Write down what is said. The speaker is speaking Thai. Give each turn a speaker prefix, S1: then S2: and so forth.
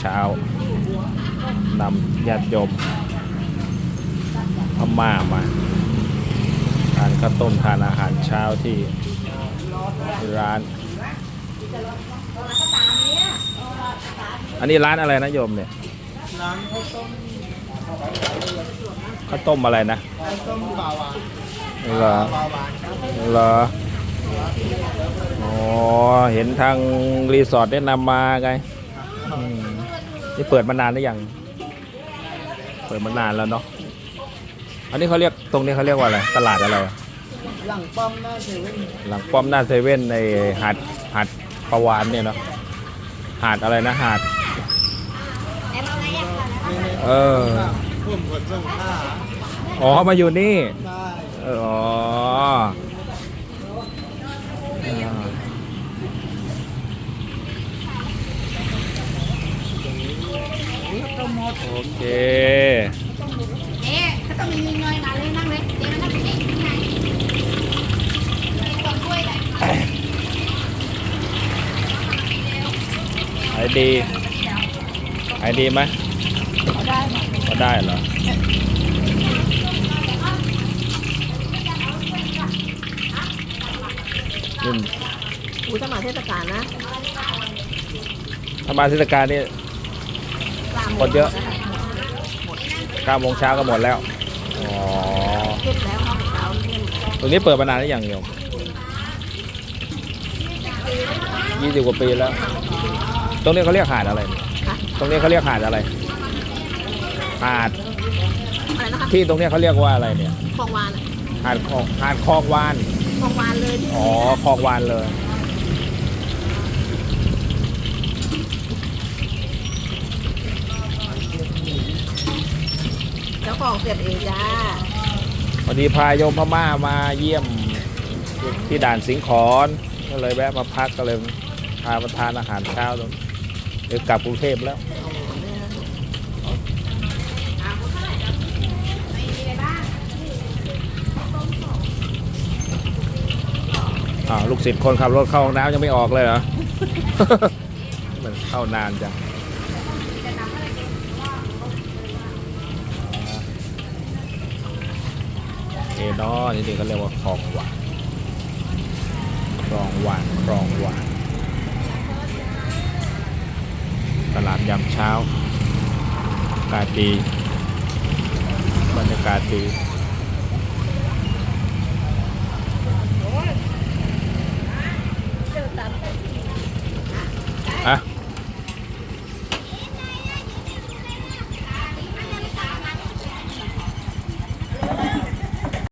S1: เช้านำญาติโยมพม่ามาทานข้าวต้มทานอาหารเช้าที่ร้าน อันนี้ร้านอะไรนะโยมเนี่ย
S2: ร้านข้าวต้ม
S1: ข้าวต้มอะไรนะ
S2: ข้าวต้มปลาวาน
S1: เหรอเหรออ๋อเห็นทางรีสอร์ทไน้นำมาไง นี่เปิดมานานหรือยัง เปิดมานานแล้วเนาะ อันนี้เขาเรียกตรงนี้เขาเรียกว่าอะไร ตลาดอะไร
S2: หลังป้อมหน้าเซเว่น
S1: หลังป้อมหน้าเซเว่นในหาดหาดประวานเนี่ยเนาะ หาดอะไรนะหาด เออ
S2: ผมขนส่งข้า
S1: อ๋อ มาอยู่นี่
S2: ได้
S1: เอออ๋ออ่
S2: ต้มมด
S1: โอเค
S3: เอ๊ะเขาต้องมีเงินมาเลยนั่งเลยเดี๋ยวมันนั่งไปเองไงมีคนช่วยเลย
S1: ขายดีขายดีไหม
S2: ได้
S1: ก็ได้เหรอนี่
S2: อูสมัยเทศกาลนะ
S1: ถ้ามาเทศกาลนี่ คนเยอะ9โมงเช้าก็หมดแล้ว อ๋อ
S2: เก็บแล้วมาเช้าเนี่ย
S1: ตรงนี้เปิดมานานหรือยังโยมยี่สิบกว่าปีแล้ว ตรงนี้เขาเรียกหาดอะไรเนี่ย
S2: ค่ะ
S1: ตรงนี้เขาเรียกหาดอะไร หาด
S2: อะไรนะคะ
S1: ที่ตรงนี้เขาเรียกว่าอะไรเนี่ย
S2: คลองวาน
S1: หาดคลองหาดคลองวาน
S2: คลองวานเลยที่
S1: อ๋อคลองวานเลย
S2: เจ้า ของเก็บเองจ้า
S1: พอดีพาโยมพม่ามาเยี่ยมที่ด่านสิงขอนก็เลยแวะมาพักก็เลยพามาทานอาหารเช้าตรงเดี๋ยวกลับกรุงเทพแล้วอ้าวลูกศิษย์คนขับรถเข้าห้องน้ำยังไม่ออกเลยเหรอ มันเข้านานจัง เอเนอะนี่เขาเรียกว่าคลองหวานคลองหวานคลองหวานตลาดยามเช้า กาดีบรรยากาศดี